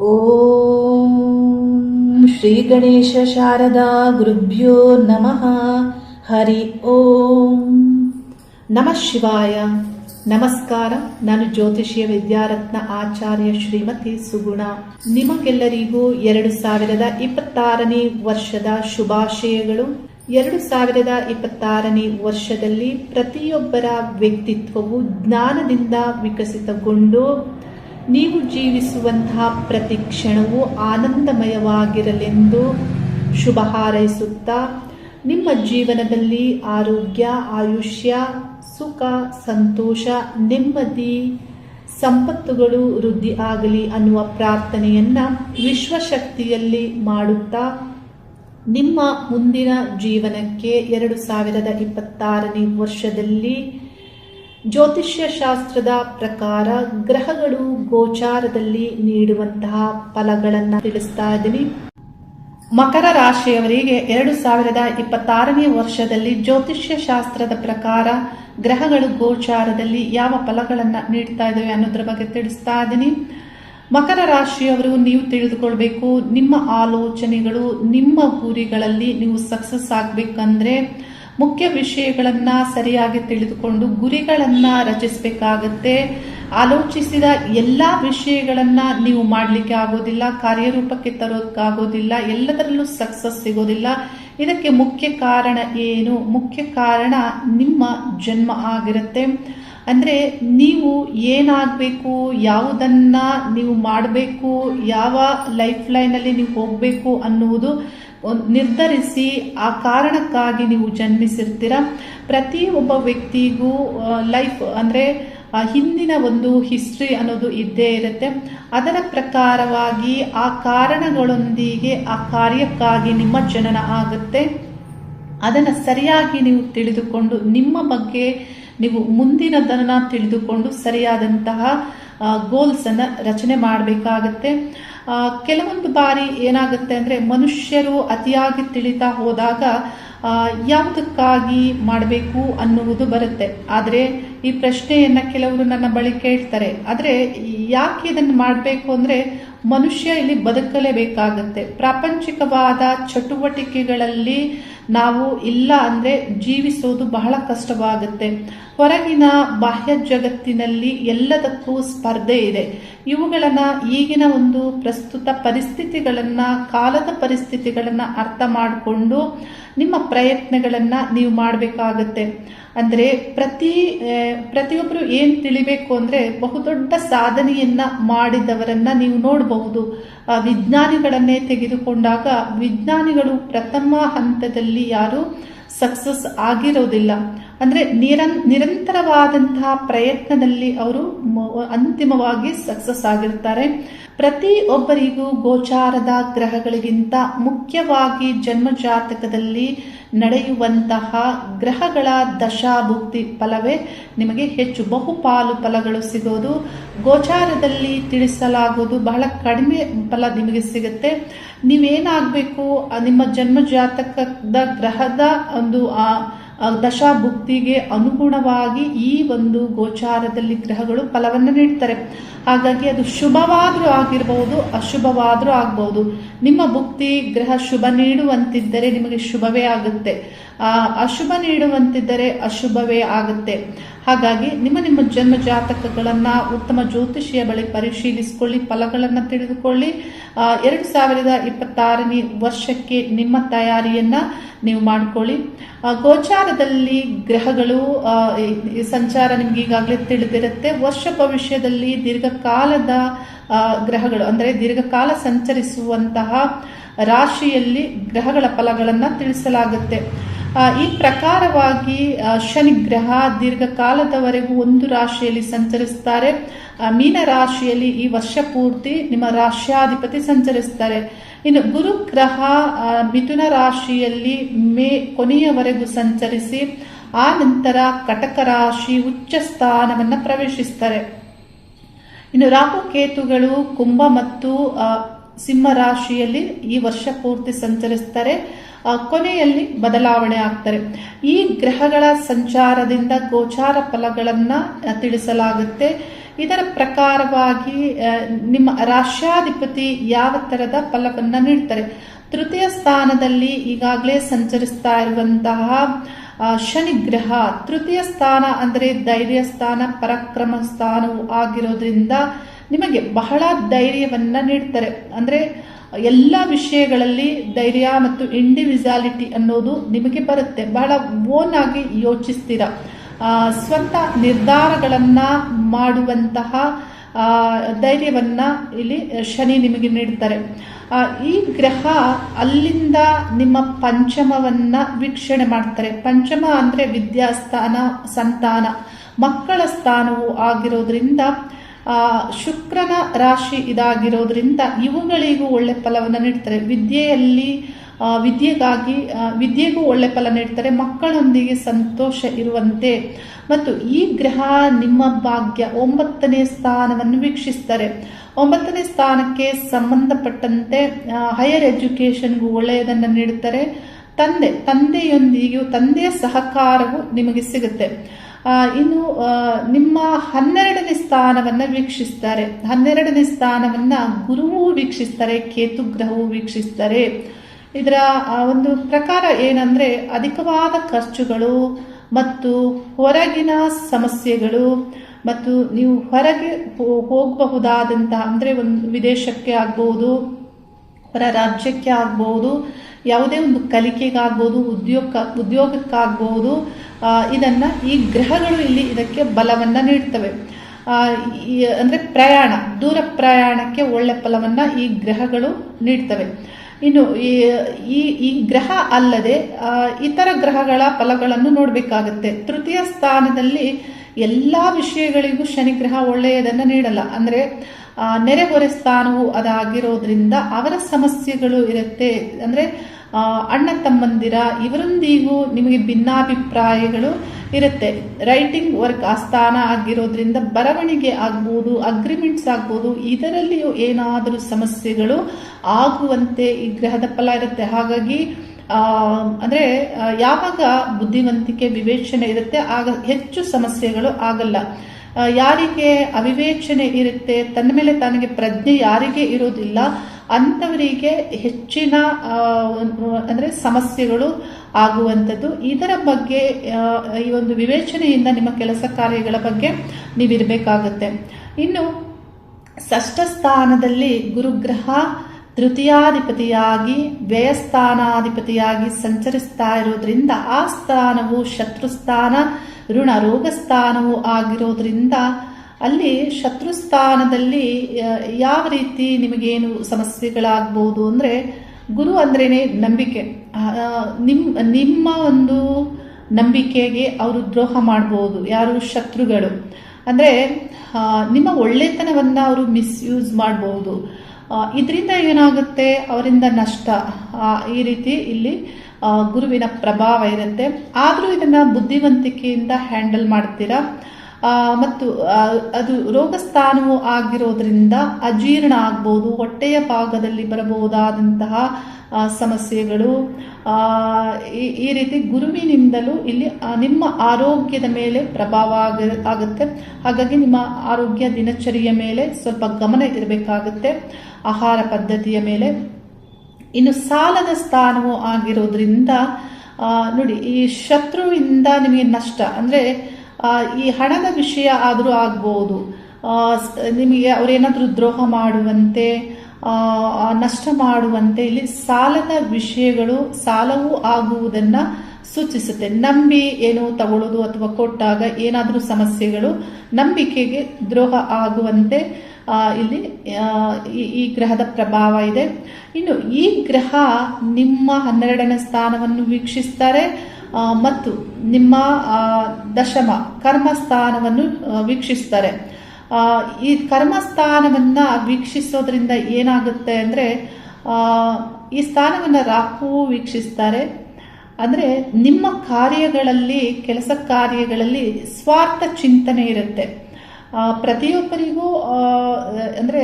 ಓಂ ಶ್ರೀ ಗಣೇಶ ಶಾರದಾ ಗುರುಭ್ಯೋ ನಮಃ. ಹರಿ ಓಂ. ನಮ ಶಿವಾಯ. ನಮಸ್ಕಾರ. ನಾನು ಜ್ಯೋತಿಷಿಯ ವಿದ್ಯಾರತ್ನ ಆಚಾರ್ಯ ಶ್ರೀಮತಿ ಸುಗುಣ. ನಿಮಗೆಲ್ಲರಿಗೂ ಎರಡು ಸಾವಿರದ ಇಪ್ಪತ್ತಾರನೇ ವರ್ಷದ ಶುಭಾಶಯಗಳು. ಎರಡು ಸಾವಿರದ ಇಪ್ಪತ್ತಾರನೇ ವರ್ಷದಲ್ಲಿ ಪ್ರತಿಯೊಬ್ಬರ ವ್ಯಕ್ತಿತ್ವವು ಜ್ಞಾನದಿಂದ ವಿಕಸಿತಗೊಂಡು ನೀವು ಜೀವಿಸುವಂತಹ ಪ್ರತಿ ಕ್ಷಣವೂ ಆನಂದಮಯವಾಗಿರಲೆಂದು ಶುಭ ಹಾರೈಸುತ್ತಾ, ನಿಮ್ಮ ಜೀವನದಲ್ಲಿ ಆರೋಗ್ಯ, ಆಯುಷ್ಯ, ಸುಖ, ಸಂತೋಷ, ನೆಮ್ಮದಿ, ಸಂಪತ್ತುಗಳು ವೃದ್ಧಿ ಆಗಲಿ ಅನ್ನುವ ಪ್ರಾರ್ಥನೆಯನ್ನ ವಿಶ್ವಶಕ್ತಿಯಲ್ಲಿ ಮಾಡುತ್ತಾ, ನಿಮ್ಮ ಮುಂದಿನ ಜೀವನಕ್ಕೆ ಎರಡು ಸಾವಿರದ ಇಪ್ಪತ್ತಾರನೇ ವರ್ಷದಲ್ಲಿ ಜ್ಯೋತಿಷ್ಯ ಶಾಸ್ತ್ರದ ಪ್ರಕಾರ ಗ್ರಹಗಳು ಗೋಚಾರದಲ್ಲಿ ನೀಡುವಂತಹ ಫಲಗಳನ್ನು ತಿಳಿಸ್ತಾ ಇದ್ದೀನಿ. ಮಕರ ರಾಶಿಯವರಿಗೆ ಎರಡು ಸಾವಿರದ ಇಪ್ಪತ್ತಾರನೇ ವರ್ಷದಲ್ಲಿ ಜ್ಯೋತಿಷ್ಯ ಶಾಸ್ತ್ರದ ಪ್ರಕಾರ ಗ್ರಹಗಳು ಗೋಚಾರದಲ್ಲಿ ಯಾವ ಫಲಗಳನ್ನು ನೀಡ್ತಾ ಇದ್ದಾವೆ ಅನ್ನೋದ್ರ ಬಗ್ಗೆ ತಿಳಿಸ್ತಾ ಇದ್ದೀನಿ. ಮಕರ ರಾಶಿಯವರು ನೀವು ತಿಳಿದುಕೊಳ್ಬೇಕು, ನಿಮ್ಮ ಆಲೋಚನೆಗಳು ನಿಮ್ಮ ಗುರಿಗಳಲ್ಲಿ ನೀವು ಸಕ್ಸಸ್ ಆಗ್ಬೇಕಂದ್ರೆ ಮುಖ್ಯ ವಿಷಯಗಳನ್ನ ಸರಿಯಾಗಿ ತಿಳಿದುಕೊಂಡು ಗುರಿಗಳನ್ನ ರಚಿಸಬೇಕಾಗತ್ತೆ. ಆಲೋಚಿಸಿದ ಎಲ್ಲ ವಿಷಯಗಳನ್ನ ನೀವು ಮಾಡಲಿಕ್ಕೆ ಆಗೋದಿಲ್ಲ, ಕಾರ್ಯರೂಪಕ್ಕೆ ತರೋದಕ್ಕಾಗೋದಿಲ್ಲ ಎಲ್ಲದರಲ್ಲೂ ಸಕ್ಸಸ್ ಸಿಗೋದಿಲ್ಲ. ಇದಕ್ಕೆ ಮುಖ್ಯ ಕಾರಣ ಏನು? ಮುಖ್ಯ ಕಾರಣ ನಿಮ್ಮ ಜನ್ಮ ಆಗಿರುತ್ತೆ. ಅಂದರೆ ನೀವು ಏನಾಗಬೇಕು, ಯಾವುದನ್ನ ನೀವು ಮಾಡಬೇಕು, ಯಾವ ಲೈಫ್ ಲೈನಲ್ಲಿ ನೀವು ಹೋಗಬೇಕು ಅನ್ನುವುದು ನಿರ್ಧರಿಸಿ ಆ ಕಾರಣಕ್ಕಾಗಿ ನೀವು ಜನ್ಮಿಸಿರ್ತೀರ. ಪ್ರತಿ ಒಬ್ಬ ವ್ಯಕ್ತಿಗೂ ಲೈಫ್ ಅಂದರೆ ಹಿಂದಿನ ಒಂದು ಹಿಸ್ಟ್ರಿ ಅನ್ನೋದು ಇದ್ದೇ ಇರುತ್ತೆ. ಅದರ ಪ್ರಕಾರವಾಗಿ ಆ ಕಾರಣಗಳೊಂದಿಗೆ, ಆ ಕಾರ್ಯಕ್ಕಾಗಿ ನಿಮ್ಮ ಜನನ ಆಗುತ್ತೆ. ಅದನ್ನು ಸರಿಯಾಗಿ ನೀವು ತಿಳಿದುಕೊಂಡು, ನಿಮ್ಮ ಬಗ್ಗೆ ನೀವು ಮುಂದಿನದನ್ನು ತಿಳಿದುಕೊಂಡು ಸರಿಯಾದಂತಹ ಗೋಲ್ಸ್ ಅನ್ನ ರಚನೆ ಮಾಡಬೇಕಾಗತ್ತೆ. ಕೆಲವೊಂದು ಬಾರಿ ಏನಾಗುತ್ತೆ ಅಂದರೆ ಮನುಷ್ಯರು ಅತಿಯಾಗಿ ತಿಳಿತಾ ಹೋದಾಗ ಯಾವುದಕ್ಕಾಗಿ ಮಾಡಬೇಕು ಅನ್ನುವುದು ಬರುತ್ತೆ. ಆದರೆ ಈ ಪ್ರಶ್ನೆಯನ್ನ ಕೆಲವರು ನನ್ನ ಬಳಿ ಕೇಳ್ತಾರೆ. ಆದರೆ ಯಾಕೆ ಇದನ್ನು ಮಾಡಬೇಕು ಅಂದರೆ ಮನುಷ್ಯ ಇಲ್ಲಿ ಬದುಕಲೇಬೇಕಾಗತ್ತೆ. ಪ್ರಾಪಂಚಿಕವಾದ ಚಟುವಟಿಕೆಗಳಲ್ಲಿ ನಾವು ಇಲ್ಲ ಅಂದರೆ ಜೀವಿಸೋದು ಬಹಳ ಕಷ್ಟವಾಗುತ್ತೆ. ಹೊರಗಿನ ಬಾಹ್ಯ ಜಗತ್ತಿನಲ್ಲಿ ಎಲ್ಲದಕ್ಕೂ ಸ್ಪರ್ಧೆ ಇದೆ. ಇವುಗಳನ್ನ ಈಗಿನ ಒಂದು ಪ್ರಸ್ತುತ ಪರಿಸ್ಥಿತಿಗಳನ್ನ, ಕಾಲದ ಪರಿಸ್ಥಿತಿಗಳನ್ನ ಅರ್ಥ ಮಾಡಿಕೊಂಡು ನಿಮ್ಮ ಪ್ರಯತ್ನಗಳನ್ನ ನೀವು ಮಾಡಬೇಕಾಗತ್ತೆ. ಅಂದರೆ ಪ್ರತಿ ಪ್ರತಿಯೊಬ್ಬರು ಏನು ತಿಳಿಬೇಕು ಅಂದರೆ ಬಹುದೊಡ್ಡ ಸಾಧನೆಯನ್ನ ಮಾಡಿದವರನ್ನ ನೀವು ನೋಡಬಹುದು. ವಿಜ್ಞಾನಿಗಳನ್ನೇ ತೆಗೆದುಕೊಂಡಾಗ ವಿಜ್ಞಾನಿಗಳು ಪ್ರಥಮ ಹಂತದಲ್ಲಿ ಯಾರು ಸಕ್ಸಸ್ ಆಗಿರೋದಿಲ್ಲ. ಅಂದರೆ ನಿರನ್, ನಿರಂತರವಾದಂತಹ ಪ್ರಯತ್ನದಲ್ಲಿ ಅವರು ಅಂತಿಮವಾಗಿ ಸಕ್ಸಸ್ ಆಗಿರ್ತಾರೆ. ಪ್ರತಿ ಒಬ್ಬರಿಗೂ ಗೋಚಾರದ ಗ್ರಹಗಳಿಗಿಂತ ಮುಖ್ಯವಾಗಿ ಜನ್ಮಜಾತಕದಲ್ಲಿ ನಡೆಯುವಂತಹ ಗ್ರಹಗಳ ದಶಾಭುಕ್ತಿ ಫಲವೇ ನಿಮಗೆ ಹೆಚ್ಚು ಬಹುಪಾಲು ಫಲಗಳು ಸಿಗೋದು. ಗೋಚಾರದಲ್ಲಿ ತಿಳಿಸಲಾಗೋದು ಬಹಳ ಕಡಿಮೆ ಫಲ ನಿಮಗೆ ಸಿಗುತ್ತೆ. ನೀವೇನಾಗಬೇಕು, ನಿಮ್ಮ ಜನ್ಮ ಜಾತಕದ ಗ್ರಹದ ಒಂದು, ಆ ದಶಾಭುಕ್ತಿಗೆ ಅನುಗುಣವಾಗಿ ಈ ಒಂದು ಗೋಚಾರದಲ್ಲಿ ಗ್ರಹಗಳು ಫಲವನ್ನು ನೀಡ್ತಾರೆ. ಹಾಗಾಗಿ ಅದು ಶುಭವಾದರೂ ಆಗಿರಬಹುದು ಅಶುಭವಾದರೂ ಆಗಬಹುದು ನಿಮ್ಮ ಭುಕ್ತಿ ಗ್ರಹ ಶುಭ ನೀಡುವಂತಿದ್ದರೆ ನಿಮಗೆ ಶುಭವೇ ಆಗುತ್ತೆ. ಅಶುಭ ನೀಡುವಂತಿದ್ದರೆ ಅಶುಭವೇ ಆಗುತ್ತೆ. ಹಾಗಾಗಿ ನಿಮ್ಮ ನಿಮ್ಮ ಜನ್ಮ ಜಾತಕಗಳನ್ನ ಉತ್ತಮ ಜ್ಯೋತಿಷಿಯ ಬಳಿ ಪರಿಶೀಲಿಸಿಕೊಳ್ಳಿ, ಫಲಗಳನ್ನು ತಿಳಿದುಕೊಳ್ಳಿ. ಎರಡು ಸಾವಿರದ ಇಪ್ಪತ್ತಾರನೇ ವರ್ಷಕ್ಕೆ ನಿಮ್ಮ ತಯಾರಿಯನ್ನ ನೀವು ಮಾಡಿಕೊಳ್ಳಿ. ಗೋಚಾರದಲ್ಲಿ ಗ್ರಹಗಳು ಸಂಚಾರ ನಿಮ್ಗೆ ಈಗಾಗಲೇ ತಿಳಿದಿರುತ್ತೆ. ವರ್ಷ ಭವಿಷ್ಯದಲ್ಲಿ ದೀರ್ಘಕಾಲದ ಗ್ರಹಗಳು, ಅಂದರೆ ದೀರ್ಘಕಾಲ ಸಂಚರಿಸುವಂತಹ ರಾಶಿಯಲ್ಲಿ ಗ್ರಹಗಳ ಫಲಗಳನ್ನು ತಿಳಿಸಲಾಗುತ್ತೆ. ಈ ಪ್ರಕಾರವಾಗಿ ಶನಿ ಗ್ರಹ ದೀರ್ಘಕಾಲದವರೆಗೂ ಒಂದು ರಾಶಿಯಲ್ಲಿ ಸಂಚರಿಸ್ತಾರೆ. ಮೀನ ರಾಶಿಯಲ್ಲಿ ಈ ವರ್ಷ ಪೂರ್ತಿ ನಿಮ್ಮ ರಾಶ್ಯಾಧಿಪತಿ ಸಂಚರಿಸ್ತಾರೆ. ಇನ್ನು ಗುರು ಗ್ರಹ ಮಿಥುನ ರಾಶಿಯಲ್ಲಿ ಮೇ ಕೊನೆಯವರೆಗೂ ಸಂಚರಿಸಿ, ಆ ನಂತರ ಕಟಕ ರಾಶಿ ಉಚ್ಚ ಸ್ಥಾನವನ್ನು ಪ್ರವೇಶಿಸ್ತಾರೆ. ಇನ್ನು ರಾಹು ಕೇತುಗಳು ಕುಂಭ ಮತ್ತು ಸಿಂಹ ರಾಶಿಯಲ್ಲಿ ಈ ವರ್ಷ ಪೂರ್ತಿ ಸಂಚರಿಸ್ತಾರೆ. ಕೊನೆಯಲ್ಲಿ ಬದಲಾವಣೆ ಆಗ್ತಾರೆ. ಈ ಗ್ರಹಗಳ ಸಂಚಾರದಿಂದ ಗೋಚಾರ ಫಲಗಳನ್ನು ತಿಳಿಸಲಾಗುತ್ತೆ. ಇದರ ಪ್ರಕಾರವಾಗಿ ನಿಮ್ಮ ರಾಷ್ಟ್ರಾಧಿಪತಿ ಯಾವ ತರದ ಫಲವನ್ನ ನೀಡ್ತಾರೆ. ತೃತೀಯ ಸ್ಥಾನದಲ್ಲಿ ಈಗಾಗಲೇ ಸಂಚರಿಸ್ತಾ ಇರುವಂತಹ ಶನಿ ಗ್ರಹ ತೃತೀಯ ಸ್ಥಾನ ಅಂದರೆ ಧೈರ್ಯ ಸ್ಥಾನ, ಪರಾಕ್ರಮ ಸ್ಥಾನವು ಆಗಿರೋದ್ರಿಂದ ನಿಮಗೆ ಬಹಳ ಧೈರ್ಯವನ್ನ ನೀಡ್ತಾರೆ. ಅಂದ್ರೆ ಎಲ್ಲ ವಿಷಯಗಳಲ್ಲಿ ಧೈರ್ಯ ಮತ್ತು ಇಂಡಿವಿಜುವಾಲಿಟಿ ಅನ್ನೋದು ನಿಮಗೆ ಬರುತ್ತೆ. ಬಹಳ ಓನ್ ಆಗಿ ಯೋಚಿಸ್ತೀರ. ಸ್ವಂತ ನಿರ್ಧಾರಗಳನ್ನ ಮಾಡುವಂತಹ ಧೈರ್ಯವನ್ನ ಇಲ್ಲಿ ಶನಿ ನಿಮಗೆ ನೀಡ್ತಾರೆ. ಈ ಗ್ರಹ ಅಲ್ಲಿಂದ ನಿಮ್ಮ ಪಂಚಮವನ್ನ ವೀಕ್ಷಣೆ ಮಾಡ್ತಾರೆ. ಪಂಚಮ ಅಂದ್ರೆ ವಿದ್ಯಾಸ್ಥಾನ, ಸಂತಾನ. ಮಕ್ಕಳ ಸ್ಥಾನವು ಆಗಿರೋದ್ರಿಂದ ಶುಕ್ರನ ರಾಶಿ ಇದಾಗಿರೋದ್ರಿಂದ ಇವುಗಳಿಗೂ ಒಳ್ಳೆ ಫಲವನ್ನು ನೀಡ್ತಾರೆ. ವಿದ್ಯೆಯಲ್ಲಿ ವಿದ್ಯೆಗಾಗಿ ವಿದ್ಯೆಗೂ ಒಳ್ಳೆ ಫಲ ನೀಡ್ತಾರೆ. ಮಕ್ಕಳೊಂದಿಗೆ ಸಂತೋಷ ಇರುವಂತೆ. ಮತ್ತು ಈ ಗ್ರಹ ನಿಮ್ಮ ಭಾಗ್ಯ ಒಂಬತ್ತನೇ ಸ್ಥಾನವನ್ನು ವೀಕ್ಷಿಸ್ತಾರೆ. ಒಂಬತ್ತನೇ ಸ್ಥಾನಕ್ಕೆ ಸಂಬಂಧಪಟ್ಟಂತೆ ಹೈಯರ್ ಎಜುಕೇಶನ್ಗೂ ಒಳ್ಳೆಯದನ್ನು ನೀಡುತ್ತಾರೆ ತಂದೆ, ತಂದೆಯೊಂದಿಗೂ, ತಂದೆಯ ಸಹಕಾರವು ನಿಮಗೆ ಸಿಗುತ್ತೆ. ಇನ್ನು ನಿಮ್ಮ ಹನ್ನೆರಡನೇ ಸ್ಥಾನವನ್ನು ವೀಕ್ಷಿಸ್ತಾರೆ. ಹನ್ನೆರಡನೇ ಸ್ಥಾನವನ್ನು ಗುರುವು ವೀಕ್ಷಿಸ್ತಾರೆ ಕೇತು ಗ್ರಹವು ವೀಕ್ಷಿಸ್ತಾರೆ. ಇದರ ಒಂದು ಪ್ರಕಾರ ಏನಂದ್ರೆ ಅಧಿಕವಾದ ಖರ್ಚುಗಳು ಮತ್ತು ಹೊರಗಿನ ಸಮಸ್ಯೆಗಳು ಮತ್ತು ನೀವು ಹೊರಗೆ ಹೋಗಬಹುದಾದಂತಹ, ಅಂದ್ರೆ ಒಂದು ವಿದೇಶಕ್ಕೆ ಆಗ್ಬಹುದು ಹೊರ ರಾಜ್ಯಕ್ಕೆ ಆಗ್ಬಹುದು ಯಾವುದೇ ಒಂದು ಕಲಿಕೆಗಾಗ್ಬೋದು, ಉದ್ಯೋಗ, ಉದ್ಯೋಗಕ್ಕಾಗ್ಬೋದು ಇದನ್ನು ಈ ಗ್ರಹಗಳು ಇಲ್ಲಿ ಇದಕ್ಕೆ ಬಲವನ್ನು ನೀಡ್ತವೆ. ಅಂದರೆ ಪ್ರಯಾಣ, ದೂರ ಪ್ರಯಾಣಕ್ಕೆ ಒಳ್ಳೆ ಫಲವನ್ನು ಈ ಗ್ರಹಗಳು ನೀಡ್ತವೆ. ಇನ್ನು ಈ, ಈ- ಗ್ರಹ ಅಲ್ಲದೆ ಇತರ ಗ್ರಹಗಳ ಫಲಗಳನ್ನು ನೋಡಬೇಕಾಗುತ್ತೆ. ತೃತೀಯ ಸ್ಥಾನದಲ್ಲಿ ಎಲ್ಲ ವಿಷಯಗಳಿಗೂ ಶನಿ ಗ್ರಹ ಒಳ್ಳೆಯದನ್ನ ನೀಡಲ್ಲ. ಅಂದ್ರೆ ನೆರೆಹೊರೆ ಸ್ಥಾನವು ಅದಾಗಿರೋದ್ರಿಂದ ಅವರ ಸಮಸ್ಯೆಗಳು ಇರುತ್ತೆ. ಅಂದ್ರೆ ಅಣ್ಣ ತಮ್ಮಂದಿರ ಇವರೊಂದಿಗೂ ನಿಮಗೆ ಭಿನ್ನಾಭಿಪ್ರಾಯಗಳು ಇರುತ್ತೆ. ರೈಟಿಂಗ್ ವರ್ಕ್ ಆ ಸ್ಥಾನ ಆಗಿರೋದ್ರಿಂದ ಬರವಣಿಗೆ ಆಗ್ಬೋದು ಅಗ್ರಿಮೆಂಟ್ಸ್ ಆಗ್ಬೋದು, ಇದರಲ್ಲಿಯೂ ಏನಾದರೂ ಸಮಸ್ಯೆಗಳು ಆಗುವಂತೆ ಈ ಗ್ರಹದ ಫಲ ಇರುತ್ತೆ. ಹಾಗಾಗಿ ಅಂದರೆ ಯಾವಾಗ ಬುದ್ಧಿವಂತಿಕೆ, ವಿವೇಚನೆ ಇರುತ್ತೆ, ಆಗ ಹೆಚ್ಚು ಸಮಸ್ಯೆಗಳು ಆಗಲ್ಲ. ಯಾರಿಗೆ ಅವಿವೇಚನೆ ಇರುತ್ತೆ, ತನ್ನ ಮೇಲೆ ತನಗೆ ಪ್ರಜ್ಞೆ ಯಾರಿಗೆ ಇರೋದಿಲ್ಲ ಅಂಥವರಿಗೆ ಹೆಚ್ಚಿನ ಅಂದರೆ ಸಮಸ್ಯೆಗಳು ಆಗುವಂಥದ್ದು. ಇದರ ಬಗ್ಗೆ ಈ ಒಂದು ವಿವೇಚನೆಯಿಂದ ನಿಮ್ಮ ಕೆಲಸ ಕಾರ್ಯಗಳ ಬಗ್ಗೆ ನೀವಿರಬೇಕಾಗತ್ತೆ. ಇನ್ನು ಷಷ್ಠ ಸ್ಥಾನದಲ್ಲಿ ಗುರುಗ್ರಹ ತೃತೀಯಾಧಿಪತಿಯಾಗಿ, ವ್ಯಯಸ್ಥಾನಾಧಿಪತಿಯಾಗಿ ಸಂಚರಿಸ್ತಾ ಇರೋದ್ರಿಂದ ಆ ಸ್ಥಾನವು ಶತ್ರುಸ್ಥಾನ ಋಣ ರೋಗ ಸ್ಥಾನವು ಆಗಿರೋದ್ರಿಂದ ಅಲ್ಲಿ ಶತ್ರುಸ್ಥಾನದಲ್ಲಿ ಯಾವ ರೀತಿ ನಿಮಗೇನು ಸಮಸ್ಯೆಗಳಾಗ್ಬೋದು ಅಂದರೆ ಗುರು ಅಂದ್ರೇನೆ ನಂಬಿಕೆ. ನಿಮ್ಮ ನಿಮ್ಮ ಒಂದು ನಂಬಿಕೆಗೆ ಅವರು ದ್ರೋಹ ಮಾಡ್ಬೋದು, ಯಾರು ಶತ್ರುಗಳು. ಅಂದರೆ ನಿಮ್ಮ ಒಳ್ಳೆತನವನ್ನು ಅವರು ಮಿಸ್ಯೂಸ್ ಮಾಡಬಹುದು ಇದರಿಂದ ಏನಾಗುತ್ತೆ? ಅವರಿಂದ ನಷ್ಟ. ಈ ರೀತಿ ಇಲ್ಲಿ ಗುರುವಿನ ಪ್ರಭಾವ ಇರುತ್ತೆ. ಆದರೂ ಇದನ್ನು ಬುದ್ಧಿವಂತಿಕೆಯಿಂದ ಹ್ಯಾಂಡಲ್ ಮಾಡ್ತೀರಾ? ಮತ್ತು ಅದು ರೋಗ ಸ್ಥಾನವೂ ಆಗಿರೋದ್ರಿಂದ ಅಜೀರ್ಣ ಆಗ್ಬೋದು, ಹೊಟ್ಟೆಯ ಭಾಗದಲ್ಲಿ ಬರಬಹುದಾದಂತಹ ಸಮಸ್ಯೆಗಳು. ಈ ರೀತಿ ಗುರುವಿನಿಂದಲೂ ಇಲ್ಲಿ ನಿಮ್ಮ ಆರೋಗ್ಯದ ಮೇಲೆ ಪ್ರಭಾವ ಆಗ- ಆಗುತ್ತೆ. ಹಾಗಾಗಿ ನಿಮ್ಮ ಆರೋಗ್ಯ ದಿನಚರಿಯ ಮೇಲೆ ಸ್ವಲ್ಪ ಗಮನ ಇರಬೇಕಾಗುತ್ತೆ. ಆಹಾರ ಪದ್ಧತಿಯ ಮೇಲೆ. ಇನ್ನು ಸಾಲದ ಸ್ಥಾನವೂ ಆಗಿರೋದ್ರಿಂದ ನೋಡಿ, ಈ ಶತ್ರುವಿಂದ ನಿಮಗೆ ನಷ್ಟ. ಅಂದರೆ ಈ ಹಣದ ವಿಷಯ ಆದರೂ ಆಗ್ಬೋದು. ನಿಮಗೆ ಅವರೇನಾದರೂ ದ್ರೋಹ ಮಾಡುವಂತೆ ನಷ್ಟ ಮಾಡುವಂತೆ ಇಲ್ಲಿ ಸಾಲದ ವಿಷಯಗಳು ಸಾಲವೂ ಆಗುವುದನ್ನು ಸೂಚಿಸುತ್ತೆ. ನಂಬಿ ಏನು ತಗೊಳ್ಳೋದು ಅಥವಾ ಕೊಟ್ಟಾಗ ಏನಾದರೂ ಸಮಸ್ಯೆಗಳು, ನಂಬಿಕೆಗೆ ದ್ರೋಹ ಆಗುವಂತೆ ಇಲ್ಲಿ ಈ- ಗ್ರಹದ ಪ್ರಭಾವ ಇದೆ. ಇನ್ನು ಈ ಗ್ರಹ ನಿಮ್ಮ ಹನ್ನೆರಡನೇ ಸ್ಥಾನವನ್ನು ವೀಕ್ಷಿಸ್ತಾರೆ. ಮತ್ತು ನಿಮ್ಮ ದಶಮ ಕರ್ಮಸ್ಥಾನವನ್ನು ವೀಕ್ಷಿಸ್ತಾರೆ. ಈ ಕರ್ಮಸ್ಥಾನವನ್ನು ವೀಕ್ಷಿಸೋದ್ರಿಂದ ಏನಾಗುತ್ತೆ ಅಂದ್ರೆ ಈ ಸ್ಥಾನವನ್ನು ರಾಹು ವೀಕ್ಷಿಸ್ತಾರೆ. ಅಂದ್ರೆ ನಿಮ್ಮ ಕಾರ್ಯಗಳಲ್ಲಿ, ಕೆಲಸ ಕಾರ್ಯಗಳಲ್ಲಿ ಸ್ವಾರ್ಥ ಚಿಂತನೆ ಇರುತ್ತೆ. ಪ್ರತಿಯೊಬ್ಬರಿಗೂ ಅಂದರೆ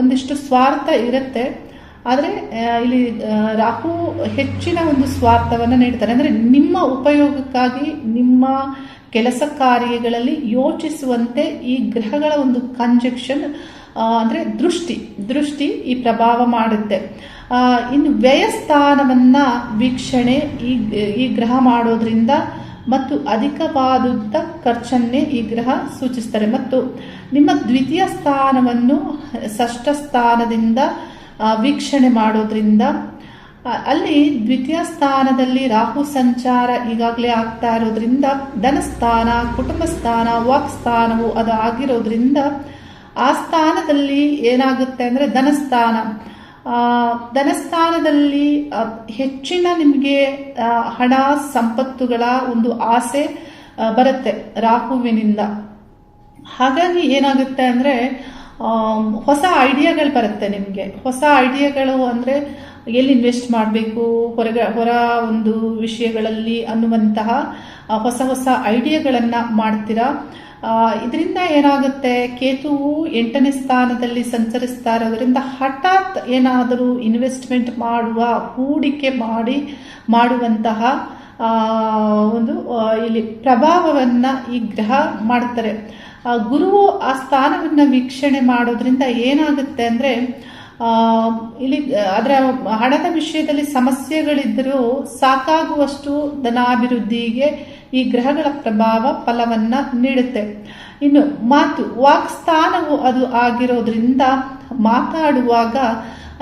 ಒಂದಿಷ್ಟು ಸ್ವಾರ್ಥ ಇರುತ್ತೆ. ಆದರೆ ಇಲ್ಲಿ ರಾಹು ಹೆಚ್ಚಿನ ಒಂದು ಸ್ವಾರ್ಥವನ್ನು ನೀಡ್ತಾರೆ. ಅಂದರೆ ನಿಮ್ಮ ಉಪಯೋಗಕ್ಕಾಗಿ, ನಿಮ್ಮ ಕೆಲಸ ಕಾರ್ಯಗಳಲ್ಲಿ ಯೋಚಿಸುವಂತೆ ಈ ಗ್ರಹಗಳ ಒಂದು ಕಂಜಕ್ಷನ್ ಅಂದರೆ ದೃಷ್ಟಿ ದೃಷ್ಟಿ ಈ ಪ್ರಭಾವ ಮಾಡುತ್ತೆ. ಇನ್ನು ವ್ಯಯಸ್ಥಾನವನ್ನು ವೀಕ್ಷಣೆ ಈ ಈ ಗ್ರಹ ಮಾಡೋದ್ರಿಂದ ಮತ್ತು ಅಧಿಕವಾದಂಥ ಖರ್ಚನ್ನೇ ಈ ಗ್ರಹ ಸೂಚಿಸ್ತಾರೆ. ಮತ್ತು ನಿಮ್ಮ ದ್ವಿತೀಯ ಸ್ಥಾನವನ್ನು ಷಷ್ಠ ಸ್ಥಾನದಿಂದ ವೀಕ್ಷಣೆ ಮಾಡೋದ್ರಿಂದ ಅಲ್ಲಿ ದ್ವಿತೀಯ ಸ್ಥಾನದಲ್ಲಿ ರಾಹು ಸಂಚಾರ ಈಗಾಗಲೇ ಆಗ್ತಾ ಇರೋದ್ರಿಂದ ಧನಸ್ಥಾನ ಕುಟುಂಬ ಸ್ಥಾನ, ವಾಕ್ ಸ್ಥಾನವು ಅದು ಆಗಿರೋದ್ರಿಂದ, ಆ ಸ್ಥಾನದಲ್ಲಿ ಏನಾಗುತ್ತೆ ಅಂದರೆ ಧನಸ್ಥಾನ ಧನಸ್ಥಾನದಲ್ಲಿ ಹೆಚ್ಚಿನ ನಿಮಗೆ ಹಣ, ಸಂಪತ್ತುಗಳ ಒಂದು ಆಸೆ ಬರುತ್ತೆ ರಾಹುವಿನಿಂದ. ಹಾಗಾಗಿ ಏನಾಗುತ್ತೆ ಅಂದರೆ ಹೊಸ ಐಡಿಯಾಗಳು ಬರುತ್ತೆ ನಿಮಗೆ. ಹೊಸ ಐಡಿಯಾಗಳು ಅಂದರೆ ಎಲ್ಲಿ ಇನ್ವೆಸ್ಟ್ ಮಾಡಬೇಕು, ಹೊರಗ, ಹೊರ ಒಂದು ವಿಷಯಗಳಲ್ಲಿ ಅನ್ನುವಂತಹ ಹೊಸ ಹೊಸ ಐಡಿಯಾಗಳನ್ನು ಮಾಡ್ತೀರಾ? ಇದರಿಂದ ಏನಾಗುತ್ತೆ? ಕೇತುವು ಎಂಟನೇ ಸ್ಥಾನದಲ್ಲಿ ಸಂಚರಿಸ್ತಾ ಇರೋದ್ರಿಂದ ಹಠಾತ್ ಏನಾದರೂ ಇನ್ವೆಸ್ಟ್ಮೆಂಟ್ ಮಾಡುವ, ಹೂಡಿಕೆ ಮಾಡಿ, ಮಾಡುವಂತಹ ಒಂದು ಇಲ್ಲಿ ಪ್ರಭಾವವನ್ನು ಈ ಗ್ರಹ ಮಾಡ್ತಾರೆ. ಗುರುವು ಆ ಸ್ಥಾನವನ್ನು ವೀಕ್ಷಣೆ ಮಾಡೋದ್ರಿಂದ ಏನಾಗುತ್ತೆ ಅಂದರೆ ಇಲ್ಲಿ ಅದರ ಹಣದ ವಿಷಯದಲ್ಲಿ ಸಮಸ್ಯೆಗಳಿದ್ದರೂ ಸಾಕಾಗುವಷ್ಟು ಧನಾಭಿವೃದ್ಧಿಗೆ ಈ ಗ್ರಹಗಳ ಪ್ರಭಾವ ಫಲವನ್ನ ನೀಡುತ್ತೆ. ಇನ್ನು ಮಾತು ವಾಕ್ ಸ್ಥಾನವು ಅದು ಆಗಿರೋದ್ರಿಂದ ಮಾತಾಡುವಾಗ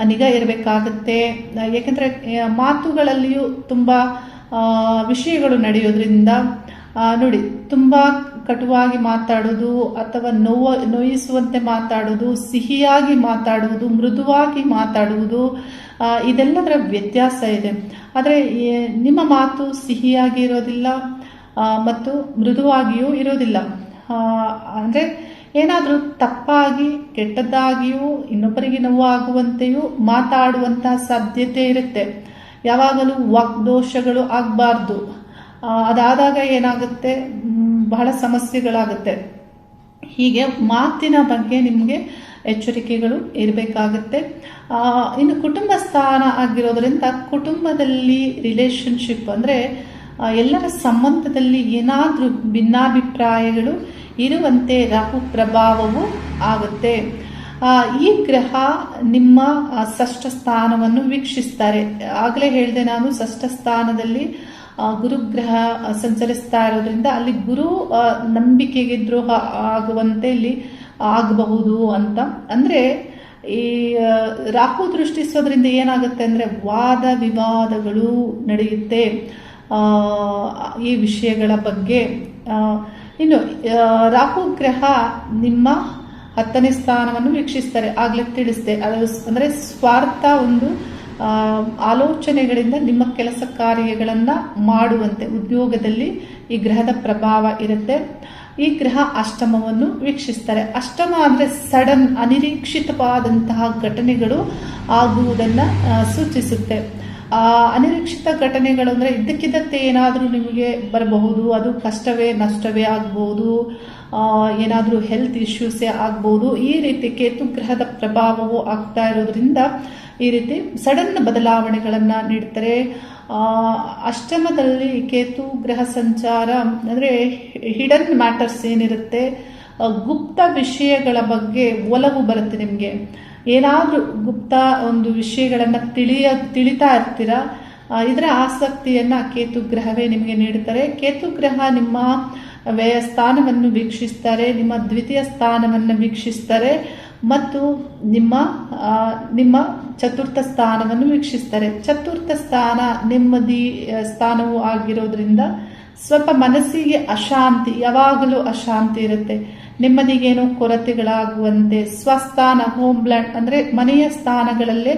ನಿಗಾ ಇರಬೇಕಾಗುತ್ತೆ. ಏಕೆಂದರೆ ಮಾತುಗಳಲ್ಲಿಯೂ ತುಂಬ ಆ, ವಿಷಯಗಳು ನಡೆಯೋದ್ರಿಂದ ಆ, ನೋಡಿ, ತುಂಬ ಕಟುವಾಗಿ ಮಾತಾಡೋದು ಅಥವಾ ನೋವ, ನೋಯಿಸುವಂತೆ ಮಾತಾಡೋದು ಸಿಹಿಯಾಗಿ ಮಾತಾಡುವುದು, ಮೃದುವಾಗಿ ಮಾತಾಡುವುದು ಇದೆಲ್ಲದರ ವ್ಯತ್ಯಾಸ ಇದೆ. ಆದರೆ ನಿಮ್ಮ ಮಾತು ಸಿಹಿಯಾಗಿ ಇರೋದಿಲ್ಲ ಮತ್ತು ಮೃದುವಾಗಿಯೂ ಇರೋದಿಲ್ಲ. ಅಂದರೆ, ಏನಾದರೂ ತಪ್ಪಾಗಿ, ಕೆಟ್ಟದ್ದಾಗಿಯೂ, ಇನ್ನೊಬ್ಬರಿಗೆ ನೋವಾಗುವಂತೆಯೂ ಮಾತಾಡುವಂತಹ ಸಾಧ್ಯತೆ ಇರುತ್ತೆ. ಯಾವಾಗಲೂ ವಾಗ್ದೋಷಗಳು ಆಗಬಾರ್ದು. ಅದಾದಾಗ ಏನಾಗುತ್ತೆ? ಬಹಳ ಸಮಸ್ಯೆಗಳಾಗುತ್ತೆ. ಹೀಗೆ ಮಾತಿನ ಬಗ್ಗೆ ನಿಮಗೆ ಎಚ್ಚರಿಕೆಗಳು ಇರಬೇಕಾಗುತ್ತೆ. ಇನ್ನು ಕುಟುಂಬ ಸ್ಥಾನ ಆಗಿರೋದ್ರಿಂದ ಕುಟುಂಬದಲ್ಲಿ ರಿಲೇಶನ್ಶಿಪ್ ಅಂದರೆ ಎಲ್ಲರ ಸಂಬಂಧದಲ್ಲಿ ಏನಾದರೂ ಭಿನ್ನಾಭಿಪ್ರಾಯಗಳು ಇರುವಂತೆ ರಾಹು ಪ್ರಭಾವವು ಆಗುತ್ತೆ. ಈ ಗ್ರಹ ನಿಮ್ಮ ಷಷ್ಠ ಸ್ಥಾನವನ್ನು ವೀಕ್ಷಿಸ್ತಾರೆ. ಆಗಲೇ ಹೇಳಿದೆ ನಾನು ಷಷ್ಠ ಸ್ಥಾನದಲ್ಲಿ ಗುರುಗ್ರಹ ಸಂಚರಿಸ್ತಾ ಇರೋದ್ರಿಂದ ಅಲ್ಲಿ ಗುರು ನಂಬಿಕೆಗೆ ದ್ರೋಹ ಆಗುವಂತೆ ಇಲ್ಲಿ ಆಗಬಹುದು ಅಂತ. ಅಂದರೆ ಈ ರಾಹು ದೃಷ್ಟಿಸೋದ್ರಿಂದ ಏನಾಗುತ್ತೆ ಅಂದರೆ ವಾದ ವಿವಾದಗಳು ನಡೆಯುತ್ತೆ. ಈ ವಿಷಯಗಳ ಬಗ್ಗೆ. ಇನ್ನು ರಾಹು ಗ್ರಹ ನಿಮ್ಮ ಹತ್ತನೇ ಸ್ಥಾನವನ್ನು ವೀಕ್ಷಿಸ್ತಾರೆ. ಆಗಲೇ ತಿಳಿಸ್ತೇ ಅದು ಅಂದರೆ ಸ್ವಾರ್ಥ ಒಂದು ಆಲೋಚನೆಗಳಿಂದ ನಿಮ್ಮ ಕೆಲಸ ಕಾರ್ಯಗಳನ್ನು ಮಾಡುವಂತೆ ಉದ್ಯೋಗದಲ್ಲಿ ಈ ಗ್ರಹದ ಪ್ರಭಾವ ಇರುತ್ತೆ. ಈ ಗ್ರಹ ಅಷ್ಟಮವನ್ನು ವೀಕ್ಷಿಸ್ತಾರೆ. ಅಷ್ಟಮ ಅಂದರೆ ಸಡನ್ ಅನಿರೀಕ್ಷಿತವಾದಂತಹ ಘಟನೆಗಳು ಆಗುವುದನ್ನು ಸೂಚಿಸುತ್ತೆ. ಅನಿರೀಕ್ಷಿತ ಘಟನೆಗಳು ಅಂದರೆ ಇದ್ದಕ್ಕಿದ್ದಂತೆ ಏನಾದರೂ ನಿಮಗೆ ಬರಬಹುದು, ಅದು ಕಷ್ಟವೇ, ನಷ್ಟವೇ ಆಗ್ಬೋದು. ಏನಾದರೂ ಹೆಲ್ತ್ ಇಶ್ಯೂಸೇ ಆಗ್ಬೋದು, ಈ ರೀತಿ ಕೇತು ಗ್ರಹದ ಪ್ರಭಾವವು ಆಗ್ತಾ ಇರೋದ್ರಿಂದ ಈ ರೀತಿ ಸಡನ್ ಬದಲಾವಣೆಗಳನ್ನು ನೀಡ್ತಾರೆ. ಅಷ್ಟಮದಲ್ಲಿ ಕೇತು ಗ್ರಹ ಸಂಚಾರ ಅಂದರೆ ಹಿಡನ್ ಮ್ಯಾಟರ್ಸ್ ಏನಿರುತ್ತೆ ಗುಪ್ತ ವಿಷಯಗಳ ಬಗ್ಗೆ ಒಲವು ಬರುತ್ತೆ ನಿಮಗೆ. ಏನಾದರೂ ಗುಪ್ತ ಒಂದು ವಿಷಯಗಳನ್ನು ತಿಳಿಯ, ತಿಳಿತಾ ಇರ್ತೀರ ಇದರ ಆಸಕ್ತಿಯನ್ನು ಕೇತು ಗ್ರಹವೇ ನಿಮಗೆ ನೀಡುತ್ತಾರೆ ಕೇತು ಗ್ರಹ ನಿಮ್ಮ ವ್ಯಯ ಸ್ಥಾನವನ್ನು ವೀಕ್ಷಿಸ್ತಾರೆ, ನಿಮ್ಮ ದ್ವಿತೀಯ ಸ್ಥಾನವನ್ನು ವೀಕ್ಷಿಸ್ತಾರೆ ಮತ್ತು ನಿಮ್ಮ ನಿಮ್ಮ ಚತುರ್ಥ ಸ್ಥಾನವನ್ನು ವೀಕ್ಷಿಸ್ತಾರೆ. ಚತುರ್ಥ ಸ್ಥಾನ ನೆಮ್ಮದಿ ಸ್ಥಾನವು ಆಗಿರೋದ್ರಿಂದ ಸ್ವಲ್ಪ ಮನಸ್ಸಿಗೆ ಅಶಾಂತಿ, ಯಾವಾಗಲೂ ಅಶಾಂತಿ ಇರುತ್ತೆ. ನೆಮ್ಮದಿಗೇನು ಕೊರತೆಗಳಾಗುವಂತೆ, ಸ್ವಸ್ಥಾನ ಹೋಮ್ ಬ್ಲ್ಯಾಂಡ್ ಅಂದರೆ ಮನೆಯ ಸ್ಥಾನಗಳಲ್ಲೇ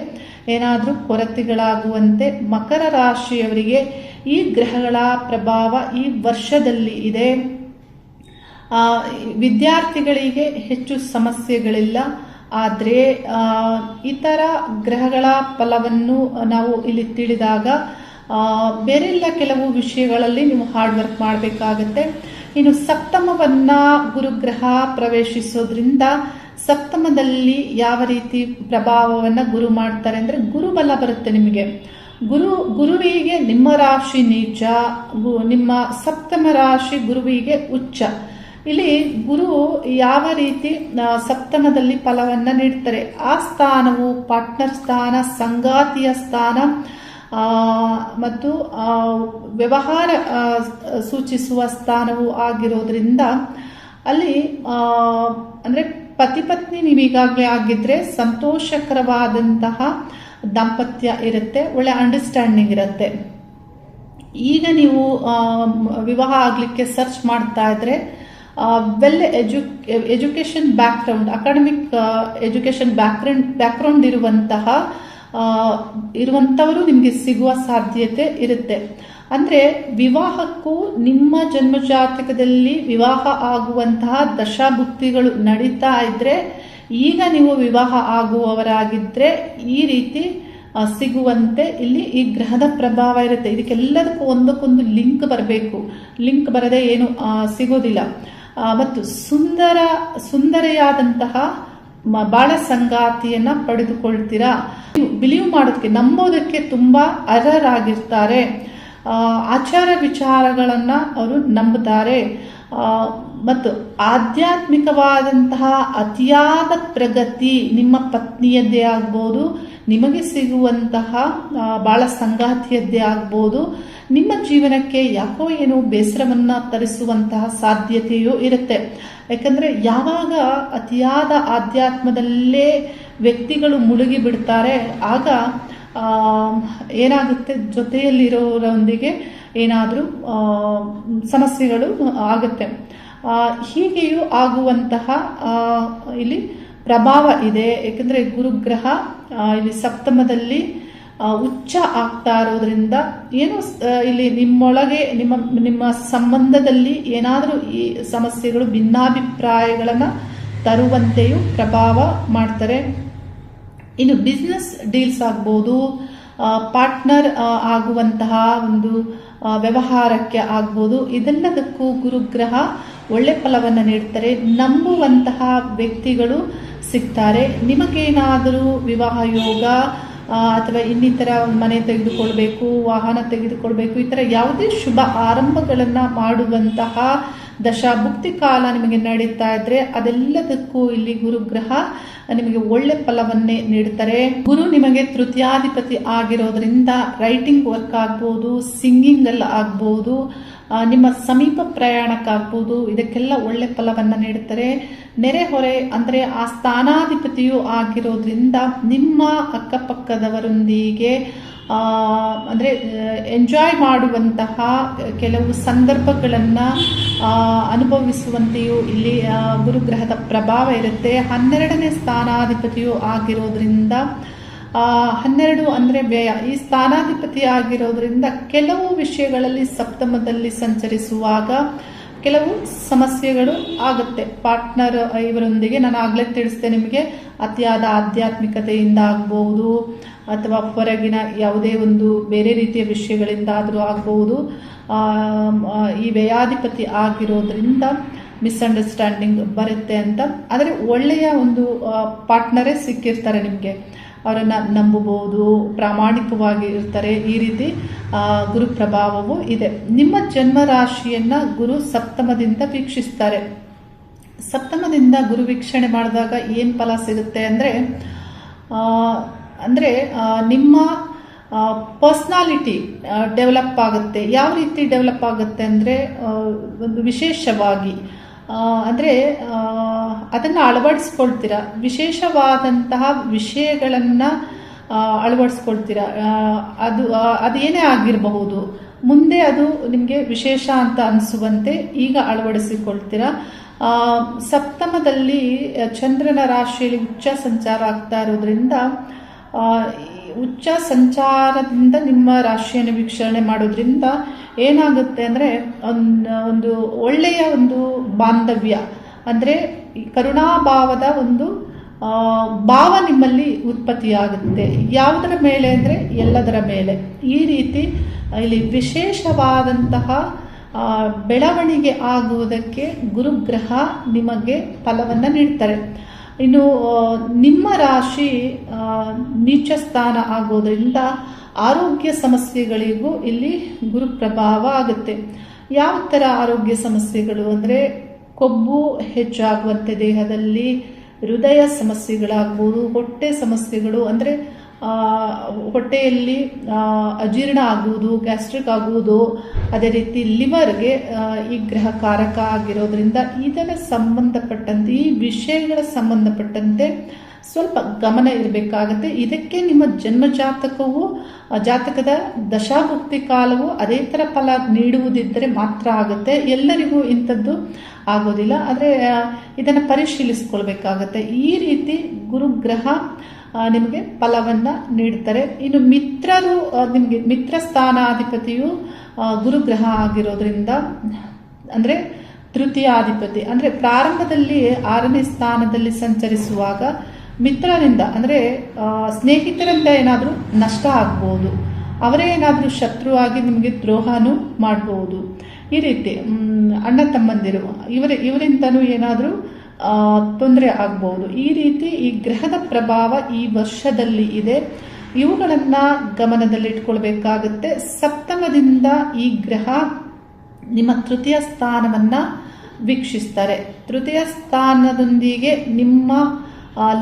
ಏನಾದರೂ ಕೊರತೆಗಳಾಗುವಂತೆ ಮಕರ ರಾಶಿಯವರಿಗೆ ಈ ಗ್ರಹಗಳ ಪ್ರಭಾವ ಈ ವರ್ಷದಲ್ಲಿ ಇದೆ. ವಿದ್ಯಾರ್ಥಿಗಳಿಗೆ ಹೆಚ್ಚು ಸಮಸ್ಯೆಗಳಿಲ್ಲ. ಆದರೆ ಇತರ ಗ್ರಹಗಳ ಫಲವನ್ನು ನಾವು ಇಲ್ಲಿ ತಿಳಿದಾಗ ಬೇರೆಲ್ಲ ಕೆಲವು ವಿಷಯಗಳಲ್ಲಿ ನೀವು ಹಾರ್ಡ್ ವರ್ಕ್ ಮಾಡಬೇಕಾಗತ್ತೆ. ಇನ್ನು ಸಪ್ತಮವನ್ನು ಗುರುಗ್ರಹ ಪ್ರವೇಶಿಸೋದ್ರಿಂದ ಸಪ್ತಮದಲ್ಲಿ ಯಾವ ರೀತಿ ಪ್ರಭಾವವನ್ನು ಗುರು ಮಾಡ್ತಾರೆ ಅಂದರೆ ಗುರುಬಲ ಬರುತ್ತೆ ನಿಮಗೆ. ಗುರು, ಗುರುವಿಗೆ ನಿಮ್ಮ ರಾಶಿ ನೀಚ ನಿಮ್ಮ ಸಪ್ತಮ ರಾಶಿ ಗುರುವಿಗೆ ಉಚ್ಚ. ಇಲ್ಲಿ ಗುರು ಯಾವ ರೀತಿ ಸಪ್ತಮದಲ್ಲಿ ಫಲವನ್ನು ನೀಡ್ತಾರೆ. ಆ ಸ್ಥಾನವು ಪಾರ್ಟ್ನರ್ ಸ್ಥಾನ, ಸಂಗಾತಿಯ ಸ್ಥಾನ ಮತ್ತು ವ್ಯವಹಾರ ಸೂಚಿಸುವ ಸ್ಥಾನವು ಆಗಿರೋದ್ರಿಂದ ಅಲ್ಲಿ ಅಂದರೆ ಅಂದ್ರೆ ಪತಿ ಪತ್ನಿ ನೀವು ಈಗಾಗಲೇ ಆಗಿದ್ರೆ ಸಂತೋಷಕರವಾದಂತಹ ದಾಂಪತ್ಯ ಇರುತ್ತೆ, ಒಳ್ಳೆ ಅಂಡರ್ಸ್ಟ್ಯಾಂಡಿಂಗ್ ಇರುತ್ತೆ. ಈಗ ನೀವು ವಿವಾಹ ಆಗಲಿಕ್ಕೆ ಸರ್ಚ್ ಮಾಡ್ತಾ ಇದ್ರೆ well edu education background academic education background background ಇರುವಂತಹ ಇರುವಂಥವರು ನಿಮಗೆ ಸಿಗುವ ಸಾಧ್ಯತೆ ಇರುತ್ತೆ. ಅಂದರೆ ವಿವಾಹಕ್ಕೂ ನಿಮ್ಮ ಜನ್ಮ ಜಾತಕದಲ್ಲಿ ವಿವಾಹ ಆಗುವಂತಹ ದಶಾಭುಕ್ತಿಗಳು ನಡೀತಾ ಇದ್ದರೆ ಈಗ ನೀವು ವಿವಾಹ ಆಗುವವರಾಗಿದ್ದರೆ ಈ ರೀತಿ ಸಿಗುವಂತೆ ಇಲ್ಲಿ ಈ ಗ್ರಹದ ಪ್ರಭಾವ ಇರುತ್ತೆ. ಇದಕ್ಕೆಲ್ಲದಕ್ಕೂ ಒಂದಕ್ಕೊಂದು ಲಿಂಕ್ ಬರಬೇಕು. ಲಿಂಕ್ ಬರದೆ ಏನು ಸಿಗೋದಿಲ್ಲ. ಮತ್ತು ಸುಂದರ, ಸುಂದರೆಯಾದಂತಹ ಬಾಳ ಸಂಗಾತಿಯನ್ನ ಪಡೆದುಕೊಳ್ತೀರಾ? ಬಿಲೀವ್ ಮಾಡೋದಕ್ಕೆ, ನಂಬೋದಕ್ಕೆ ತುಂಬಾ ಅರ್ಹರಾಗಿರ್ತಾರೆ. ಆಚಾರ ವಿಚಾರಗಳನ್ನ ಅವರು ನಂಬುತ್ತಾರೆ. ಮತ್ತು ಆಧ್ಯಾತ್ಮಿಕವಾದಂತಹ ಅತಿಯಾದ ಪ್ರಗತಿ ನಿಮ್ಮ ಪತ್ನಿಯದ್ದೇ ಆಗ್ಬೋದು, ನಿಮಗೆ ಸಿಗುವಂತಹ ಭಾಳ ಸಂಗಾತಿಯದ್ದೇ ಆಗ್ಬೋದು, ನಿಮ್ಮ ಜೀವನಕ್ಕೆ ಯಾಕೋ ಏನೋ ಬೇಸರವನ್ನು ತರಿಸುವಂತಹ ಸಾಧ್ಯತೆಯೂ ಇರುತ್ತೆ. ಯಾಕಂದ್ರೆ ಯಾವಾಗ ಅತಿಯಾದ ಆಧ್ಯಾತ್ಮದಲ್ಲೇ ವ್ಯಕ್ತಿಗಳು ಮುಳುಗಿ ಬಿಡ್ತಾರೆ ಆಗ ಏನಾಗುತ್ತೆ? ಜೊತೆಯಲ್ಲಿರೋರೊಂದಿಗೆ ಏನಾದರೂ ಸಮಸ್ಯೆಗಳು ಆಗುತ್ತೆ. ಹೀಗೆಯೂ ಆಗುವಂತಹ ಇಲ್ಲಿ ಪ್ರಭಾವ ಇದೆ. ಏಕೆಂದರೆ ಗುರುಗ್ರಹ ಇಲ್ಲಿ ಸಪ್ತಮದಲ್ಲಿ ಉಚ್ಚ ಆಗ್ತಾ ಇರೋದ್ರಿಂದ ಏನು ಇಲ್ಲಿ ನಿಮ್ಮೊಳಗೆ, ನಿಮ್ಮ ನಿಮ್ಮ ಸಂಬಂಧದಲ್ಲಿ ಏನಾದರೂ ಈ ಸಮಸ್ಯೆಗಳು, ಭಿನ್ನಾಭಿಪ್ರಾಯಗಳನ್ನು ತರುವಂತೆಯೂ ಪ್ರಭಾವ ಮಾಡ್ತಾರೆ. ಇನ್ನು ಬಿಸ್ನೆಸ್ ಡೀಲ್ಸ್ ಆಗ್ಬೋದು ಪಾರ್ಟ್ನರ್ ಆಗುವಂತಹ ಒಂದು ವ್ಯವಹಾರಕ್ಕೆ ಆಗ್ಬೋದು. ಇದೆಲ್ಲದಕ್ಕೂ ಗುರುಗ್ರಹ ಒಳ್ಳೆ ಫಲವನ್ನು ನೀಡ್ತಾರೆ. ನಂಬುವಂತಹ ವ್ಯಕ್ತಿಗಳು ಸಿಗ್ತಾರೆ. ನಿಮಗೇನಾದರೂ ವಿವಾಹ ಯೋಗ ಅಥವಾ ಇನ್ನಿತರ ಮನೆ ತೆಗೆದುಕೊಳ್ಬೇಕು, ವಾಹನ ತೆಗೆದುಕೊಳ್ಬೇಕು, ಈ ಥರ ಯಾವುದೇ ಶುಭ ಆರಂಭಗಳನ್ನು ಮಾಡುವಂತಹ ದಶಾಭುಕ್ತಿ ಕಾಲ ನಿಮಗೆ ನಡೀತಾ ಇದ್ರೆ ಅದೆಲ್ಲದಕ್ಕೂ ಇಲ್ಲಿ ಗುರುಗ್ರಹ ನಿಮಗೆ ಒಳ್ಳೆ ಫಲವನ್ನೇ ನೀಡ್ತಾರೆ ಗುರು ನಿಮಗೆ ತೃತೀಯಾಧಿಪತಿ ಆಗಿರೋದ್ರಿಂದ ರೈಟಿಂಗ್ ವರ್ಕ್ ಆಗ್ಬೋದು ಸಿಂಗಿಂಗ್ ಅಲ್ಲಿ ಆಗ್ಬೋದು ನಿಮ್ಮ ಸಮೀಪ ಪ್ರಯಾಣಕ್ಕಾಗ್ಬೋದು, ಇದಕ್ಕೆಲ್ಲ ಒಳ್ಳೆ ಫಲವನ್ನು ನೀಡ್ತಾರೆ ನೆರೆಹೊರೆ ಅಂದರೆ ಆ ಸ್ಥಾನಾಧಿಪತಿಯು ಆಗಿರೋದ್ರಿಂದ ನಿಮ್ಮ ಅಕ್ಕಪಕ್ಕದವರೊಂದಿಗೆ ಅಂದರೆ ಎಂಜಾಯ್ ಮಾಡುವಂತಹ ಕೆಲವು ಸಂದರ್ಭಗಳನ್ನು ಅನುಭವಿಸುವಂತೆಯೂ ಇಲ್ಲಿ ಗುರುಗ್ರಹದ ಪ್ರಭಾವ ಇರುತ್ತೆ. ಹನ್ನೆರಡನೇ ಸ್ಥಾನಾಧಿಪತಿಯು ಆಗಿರೋದ್ರಿಂದ ಹನ್ನೆರಡು ಅಂದರೆ ವ್ಯಯ. ಈ ಸ್ಥಾನಾಧಿಪತಿ ಆಗಿರೋದ್ರಿಂದ ಕೆಲವು ವಿಷಯಗಳಲ್ಲಿ ಸಪ್ತಮದಲ್ಲಿ ಸಂಚರಿಸುವಾಗ ಕೆಲವು ಸಮಸ್ಯೆಗಳು ಆಗುತ್ತೆ. ಪಾರ್ಟ್ನರ್ ಇವರೊಂದಿಗೆ ನಾನು ಆಗಲೇ ತಿಳಿಸ್ದೆ ನಿಮಗೆ. ಅತಿಯಾದ ಆಧ್ಯಾತ್ಮಿಕತೆಯಿಂದ ಆಗ್ಬೋದು ಅಥವಾ ಹೊರಗಿನ ಯಾವುದೇ ಒಂದು ಬೇರೆ ರೀತಿಯ ವಿಷಯಗಳಿಂದಾದರೂ ಆಗಬಹುದು. ಈ ವ್ಯಯಾಧಿಪತಿ ಆಗಿರೋದ್ರಿಂದ ಮಿಸ್ಅಂಡರ್ಸ್ಟ್ಯಾಂಡಿಂಗ್ ಬರುತ್ತೆ ಅಂತ. ಆದರೆ ಒಳ್ಳೆಯ ಒಂದು ಪಾರ್ಟ್ನರೇ ಸಿಕ್ಕಿರ್ತಾರೆ ನಿಮಗೆ. ಅವರನ್ನು ನಂಬಬಹುದು, ಪ್ರಾಮಾಣಿಕವಾಗಿ ಇರ್ತಾರೆ. ಈ ರೀತಿ ಗುರು ಪ್ರಭಾವವು ಇದೆ. ನಿಮ್ಮ ಜನ್ಮ ರಾಶಿಯನ್ನ ಗುರು ಸಪ್ತಮದಿಂದ ವೀಕ್ಷಿಸ್ತಾರೆ. ಸಪ್ತಮದಿಂದ ಗುರು ವೀಕ್ಷಣೆ ಮಾಡಿದಾಗ ಏನು ಫಲ ಸಿಗುತ್ತೆ ಅಂದರೆ ಅಂದರೆ ನಿಮ್ಮ ಪರ್ಸ್ನಾಲಿಟಿ ಡೆವಲಪ್ ಆಗುತ್ತೆ. ಯಾವ ರೀತಿ ಡೆವಲಪ್ ಆಗುತ್ತೆ ಅಂದರೆ ಒಂದು ವಿಶೇಷವಾಗಿ ಅಂದರೆ ಅದನ್ನು ಅಳವಡಿಸ್ಕೊಳ್ತೀರಾ? ವಿಶೇಷವಾದಂತಹ ವಿಷಯಗಳನ್ನು ಅಳವಡಿಸ್ಕೊಳ್ತೀರ? ಅದು ಅದೇನೇ ಆಗಿರಬಹುದು. ಮುಂದೆ ಅದು ನಿಮಗೆ ವಿಶೇಷ ಅಂತ ಅನಿಸುವಂತೆ ಈಗ ಅಳವಡಿಸಿಕೊಳ್ತೀರಾ? ಸಪ್ತಮದಲ್ಲಿ, ಚಂದ್ರನ ರಾಶಿಯಲ್ಲಿ ಉಚ್ಚ ಸಂಚಾರ ಆಗ್ತಾ ಇರೋದ್ರಿಂದ ಉಚ್ಚ ಸಂಚಾರದಿಂದ ನಿಮ್ಮ ರಾಶಿಯನ್ನು ವೀಕ್ಷಣೆ ಮಾಡೋದ್ರಿಂದ ಏನಾಗುತ್ತೆ ಅಂದರೆ ಒಂದು ಒಳ್ಳೆಯ ಒಂದು ಬಾಂಧವ್ಯ. ಅಂದರೆ ಕರುಣಾಭಾವದ ಒಂದು ಭಾವ ನಿಮ್ಮಲ್ಲಿ ಉತ್ಪತ್ತಿಯಾಗುತ್ತೆ. ಯಾವುದರ ಮೇಲೆ ಅಂದರೆ ಎಲ್ಲದರ ಮೇಲೆ. ಈ ರೀತಿ ಇಲ್ಲಿ ವಿಶೇಷವಾದಂತಹ ಬೆಳವಣಿಗೆ ಆಗುವುದಕ್ಕೆ ಗುರುಗ್ರಹ ನಿಮಗೆ ಫಲವನ್ನು ನೀಡ್ತಾರೆ. ಇನ್ನು ನಿಮ್ಮ ರಾಶಿ ನೀಚ ಸ್ಥಾನ ಆಗೋದ್ರಿಂದ ಆರೋಗ್ಯ ಸಮಸ್ಯೆಗಳಿಗೂ ಇಲ್ಲಿ ಗುರು ಪ್ರಭಾವ ಆಗುತ್ತೆ. ಯಾವ ಥರ ಆರೋಗ್ಯ ಸಮಸ್ಯೆಗಳು ಅಂದರೆ, ಕೊಬ್ಬು ಹೆಚ್ಚಾಗುವಂತೆ ದೇಹದಲ್ಲಿ ಹೃದಯ ಸಮಸ್ಯೆಗಳಾಗ್ಬೋದು, ಹೊಟ್ಟೆ ಸಮಸ್ಯೆಗಳು ಅಂದರೆ ಹೊಟ್ಟೆಯಲ್ಲಿ ಅಜೀರ್ಣ ಆಗುವುದು, ಗ್ಯಾಸ್ಟ್ರಿಕ್ ಆಗುವುದು, ಅದೇ ರೀತಿ ಲಿವರ್ಗೆ ಈ ಗ್ರಹ ಕಾರಕ ಆಗಿರೋದ್ರಿಂದ ಇದರ ಸಂಬಂಧಪಟ್ಟಂತೆ, ಈ ವಿಷಯಗಳ ಸಂಬಂಧಪಟ್ಟಂತೆ ಸ್ವಲ್ಪ ಗಮನ ಇರಬೇಕಾಗತ್ತೆ. ಇದಕ್ಕೆ ನಿಮ್ಮ ಜನ್ಮ ಜಾತಕವು ಜಾತಕದ ದಶಾಭುಕ್ತಿ ಕಾಲವು ಅದೇ ಥರ ಫಲ ನೀಡುವುದಿದ್ದರೆ ಮಾತ್ರ ಆಗುತ್ತೆ. ಎಲ್ಲರಿಗೂ ಇಂಥದ್ದು ಆಗೋದಿಲ್ಲ. ಆದರೆ ಇದನ್ನು ಪರಿಶೀಲಿಸ್ಕೊಳ್ಬೇಕಾಗತ್ತೆ. ಈ ರೀತಿ ಗುರುಗ್ರಹ ನಿಮಗೆ ಫಲವನ್ನು ನೀಡ್ತಾರೆ. ಇನ್ನು ಮಿತ್ರರು ನಿಮಗೆ ಮಿತ್ರ ಸ್ಥಾನಾಧಿಪತಿಯು ಗುರು ಗುರುಗ್ರಹ ಆಗಿರೋದ್ರಿಂದ, ಅಂದರೆ ತೃತೀಯಾಧಿಪತಿ, ಅಂದರೆ ಪ್ರಾರಂಭದಲ್ಲಿ ಆರನೇ ಸ್ಥಾನದಲ್ಲಿ ಸಂಚರಿಸುವಾಗ ಮಿತ್ರರಿಂದ, ಅಂದರೆ ಸ್ನೇಹಿತರಿಂದ ಏನಾದರೂ ನಷ್ಟ ಆಗ್ಬೋದು. ಅವರೇ ಏನಾದರೂ ಶತ್ರುವಾಗಿ ನಿಮಗೆ ದ್ರೋಹನೂ ಮಾಡಬಹುದು ಈ ರೀತಿ ಅಣ್ಣ ತಮ್ಮಂದಿರು, ಇವರ, ಇವರಿಂದನೂ ಏನಾದರೂ ತೊಂದರೆ ಆಗ್ಬೋದು. ಈ ರೀತಿ ಈ ಗ್ರಹದ ಪ್ರಭಾವ ಈ ವರ್ಷದಲ್ಲಿ ಇದೆ. ಇವುಗಳನ್ನು ಗಮನದಲ್ಲಿಟ್ಕೊಳ್ಬೇಕಾಗುತ್ತೆ. ಸಪ್ತಮದಿಂದ ಈ ಗ್ರಹ ನಿಮ್ಮ ತೃತೀಯ ಸ್ಥಾನವನ್ನು ವೀಕ್ಷಿಸ್ತಾರೆ. ತೃತೀಯ ಸ್ಥಾನದೊಂದಿಗೆ ನಿಮ್ಮ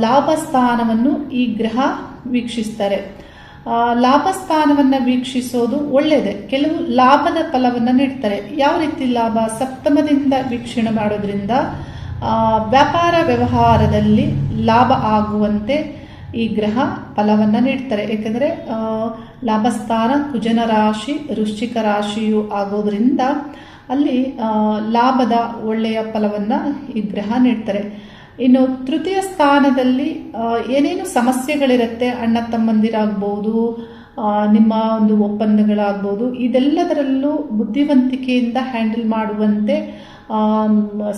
ಲಾಭ ಸ್ಥಾನವನ್ನು ಈ ಗ್ರಹ ವೀಕ್ಷಿಸ್ತಾರೆ. ಲಾಭ ಸ್ಥಾನವನ್ನು ವೀಕ್ಷಿಸೋದು ಒಳ್ಳೆಯದೇ ಕೆಲವು ಲಾಭದ ಫಲವನ್ನು ನೀಡ್ತಾರೆ. ಯಾವ ರೀತಿ ಲಾಭ? ಸಪ್ತಮದಿಂದ ವೀಕ್ಷಣೆ ಮಾಡೋದ್ರಿಂದ ವ್ಯಾಪಾರ ವ್ಯವಹಾರದಲ್ಲಿ ಲಾಭ ಆಗುವಂತೆ ಈ ಗ್ರಹ ಫಲವನ್ನು ನೀಡ್ತಾರೆ. ಏಕೆಂದರೆ ಲಾಭಸ್ಥಾನ ಕುಜನ ರಾಶಿ, ವೃಶ್ಚಿಕ ರಾಶಿಯು ಆಗೋದ್ರಿಂದ ಅಲ್ಲಿ ಲಾಭದ ಒಳ್ಳೆಯ ಫಲವನ್ನು ಈ ಗ್ರಹ ನೀಡ್ತಾರೆ. ಇನ್ನು ತೃತೀಯ ಸ್ಥಾನದಲ್ಲಿ ಏನೇನು ಸಮಸ್ಯೆಗಳಿರುತ್ತೆ, ಅಣ್ಣ ತಮ್ಮಂದಿರಾಗ್ಬೋದು ನಿಮ್ಮ ಒಂದು ಒಪ್ಪಂದಗಳಾಗ್ಬೋದು, ಇದೆಲ್ಲದರಲ್ಲೂ ಬುದ್ಧಿವಂತಿಕೆಯಿಂದ ಹ್ಯಾಂಡಲ್ ಮಾಡುವಂತೆ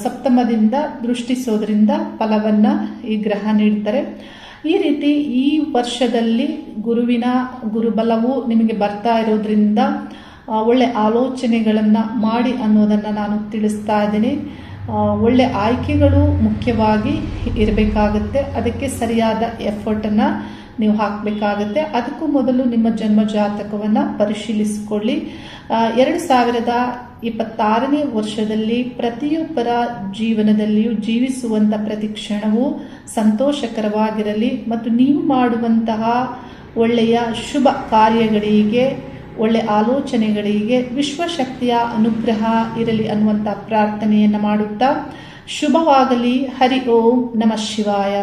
ಸಪ್ತಮದಿಂದ ದೃಷ್ಟಿಸೋದ್ರಿಂದ ಫಲವನ್ನು ಈ ಗ್ರಹ ನೀಡ್ತಾರೆ. ಈ ರೀತಿ ಈ ವರ್ಷದಲ್ಲಿ ಗುರುವಿನ ಗುರುಬಲವು ನಿಮಗೆ ಬರ್ತಾ ಇರೋದ್ರಿಂದ ಒಳ್ಳೆ ಆಲೋಚನೆಗಳನ್ನು ಮಾಡಿ ಅನ್ನೋದನ್ನು ನಾನು ತಿಳಿಸ್ತಾ ಇದ್ದೀನಿ. ಒಳ್ಳೆ ಆಯ್ಕೆಗಳು ಮುಖ್ಯವಾಗಿ ಇರಬೇಕಾಗುತ್ತೆ. ಅದಕ್ಕೆ ಸರಿಯಾದ ಎಫರ್ಟನ್ನು ನೀವು ಹಾಕಬೇಕಾಗತ್ತೆ. ಅದಕ್ಕೂ ಮೊದಲು ನಿಮ್ಮ ಜನ್ಮ ಜಾತಕವನ್ನು ಪರಿಶೀಲಿಸಿಕೊಳ್ಳಿ. ಎರಡು ಸಾವಿರದ ಇಪ್ಪತ್ತಾರನೇ ವರ್ಷದಲ್ಲಿ ಪ್ರತಿಯೊಬ್ಬರ ಜೀವನದಲ್ಲಿಯೂ ಜೀವಿಸುವಂಥ ಪ್ರತಿ ಕ್ಷಣವೂ ಸಂತೋಷಕರವಾಗಿರಲಿ ಮತ್ತು ನೀವು ಮಾಡುವಂತಹ ಒಳ್ಳೆಯ ಶುಭ ಕಾರ್ಯಗಳಿಗೆ, ಒಳ್ಳೆ ಆಲೋಚನೆಗಳಿಗೆ ವಿಶ್ವಶಕ್ತಿಯ ಅನುಗ್ರಹ ಇರಲಿ ಅನ್ನುವಂಥ ಪ್ರಾರ್ಥನೆಯನ್ನು ಮಾಡುತ್ತಾ ಶುಭವಾಗಲಿ. ಹರಿ ಓಂ ನಮಃ ಶಿವಾಯ.